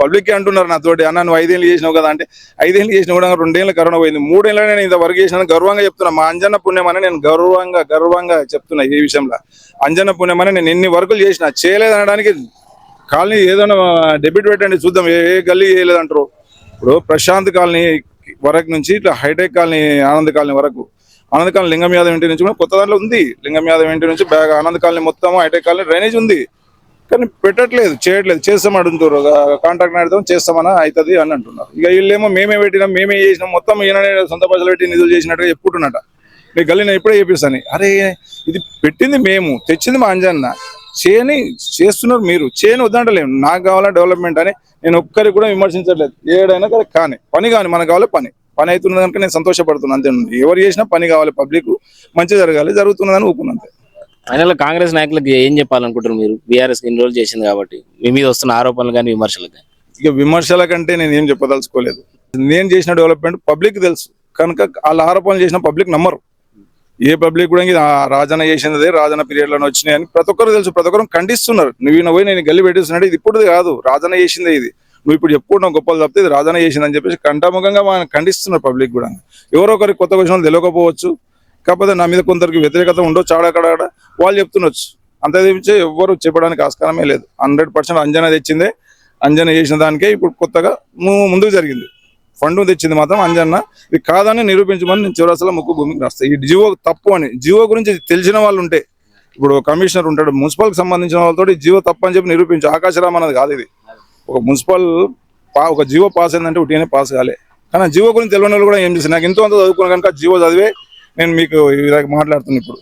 Public అంటున్నారు నాతోటి అన్న నువ్వు ఐదేళ్ళు చేసినావు కదా అంటే ఐదేళ్ళు చేసినా కూడా రెండేళ్ళు కరోనా పోయింది మూడేళ్ళ నేను ఇంత వర్క్ చేసిన గర్వంగా చెప్తున్నా. మా అంజన్న పుణ్యమని నేను గర్వంగా గర్వంగా చెప్తున్నా ఈ విషయంలో. అంజన్న పుణ్యమని నేను ఎన్ని వర్కులు చేసిన చేయలేదనడానికి కాలనీ ఏదైనా డెబిట్ పెట్టండి చూద్దాం ఏ ఏ గల్లీ చేయలేదంటారు. ఇప్పుడు ప్రశాంత్ కాలనీ వరకు నుంచి ఇట్లా హైటెక్ కాలనీ ఆనంద్ కాలనీ వరకు. ఆనంద్ కాలనీ లింగం యాదవ్ ఇంటి నుంచి కూడా కొత్త దాంట్లో ఉంది. లింగం యాదవ్ ఇంటి నుంచి బ్యాగ్ ఆనంద్ కాలనీ మొత్తం హైటెక్ కాలనీ డ్రైనేజ్ ఉంది. కానీ పెట్టట్లేదు చేయట్లేదు. చేస్తాం అడుగుతారు కాంట్రాక్ట్ నడతాం చేస్తామని అవుతుంది అని అంటున్నారు. ఇక వీళ్ళేమో మేమే పెట్టినాం మేమే చేసినాం మొత్తం ఈయననే సొంత పైసలు పెట్టి నిధులు చేసినట్టుగా చెప్పుకుంటున్నట. మీ గల్లీ నేను ఇప్పుడే చెప్పిస్తాను అరే ఇది పెట్టింది మేము తెచ్చింది మా అంజన్న. చేయని చేస్తున్నారు మీరు. చేయని వద్దంటలేము నాకు కావాలా డెవలప్మెంట్ అని నేను ఒక్కరికి కూడా విమర్శించట్లేదు. ఏడైనా కానీ కానీ పని కానీ మనకు కావాలి పని. పని అవుతున్నది నేను సంతోషపడుతున్నాను అంతే. ఎవరు చేసినా పని కావాలి పబ్లిక్. మంచి జరగాలి జరుగుతున్నదని ఊపుకున్నాను అంతే. ఫైనల్ కాంగ్రెస్ నాయకులకు ఏం చెప్పాలనుకుంటారు మీరు? బీఆర్ఎస్ ఎన్రోల్ చేసింది కాబట్టి మీ మీద వస్తున్న ఆరోపణలు కానీ విమర్శలు కానీ? ఇక విమర్శల కంటే నేను ఏం చెప్పదలుచుకోలేదు. నేను చేసిన డెవలప్మెంట్ పబ్లిక్ తెలుసు. కనుక వాళ్ళ ఆరోపణలు చేసిన పబ్లిక్ నమ్మరు. ఏ పబ్లిక్ కూడా ఇది ఆ రాజన్న చేసినదే రాజన్న పీరియడ్ వచ్చినాయి అని ప్రతి ఒక్కరు తెలుసు. ప్రతి ఒక్కరు ఖండిస్తున్నారు. నువ్వు ఈయన పోయి నేను గల్లి పెట్టిస్తున్నాడు ఇది ఇప్పుడు కాదు. రాజన్న చేసిందే ఇది. నువ్వు ఇప్పుడు చెప్పుకుంటావు గొప్పలు తప్పితే ఇది రాజన చేసిందని చెప్పేసి కంటాముఖంగా మనం ఖండిస్తున్నారు పబ్లిక్ కూడా. ఎవరో ఒకరికి కొత్త క్వశ్చన్ తెలియకపోవచ్చు. కాకపోతే నా మీద కొందరికి వ్యతిరేకత ఉండొచ్చు ఆడక్కడ వాళ్ళు చెప్తుండొచ్చు. అంతే తప్పించి ఎవ్వరు చెప్పడానికి ఆస్కారమే లేదు. హండ్రెడ్ పర్సెంట్ అంజనా తెచ్చిందే. అంజనా చేసిన దానికే ఇప్పుడు కొత్తగా ముందుకు జరిగింది. ఫండ్ తెచ్చింది మాత్రం అంజన్న. ఇది కాదని నిరూపించమని నేను చివరసలో ముక్కు భూమికి రాస్తాను ఈ జియో తప్పు అని. జియో గురించి తెలిసిన వాళ్ళు ఉంటే ఇప్పుడు కమిషనర్ ఉంటాడు మున్సిపల్కి సంబంధించిన వాళ్ళతో జియో తప్పు అని చెప్పి నిరూపించు. ఆకాశరామ్ అన్నది కాదు ఇది. ఒక మున్సిపల్ పా ఒక జియో పాస్ అయిందంటే ఉట్టిగానే పాస్ కాలే. కానీ జియో గురించి తెలియని వాళ్ళు కూడా ఏం చేసి నాకు ఎంతో అంత చదువుకున్నా కనుక జియో చదివే నేను మీకు ఈ విధంగా మాట్లాడుతున్నాను ఇప్పుడు.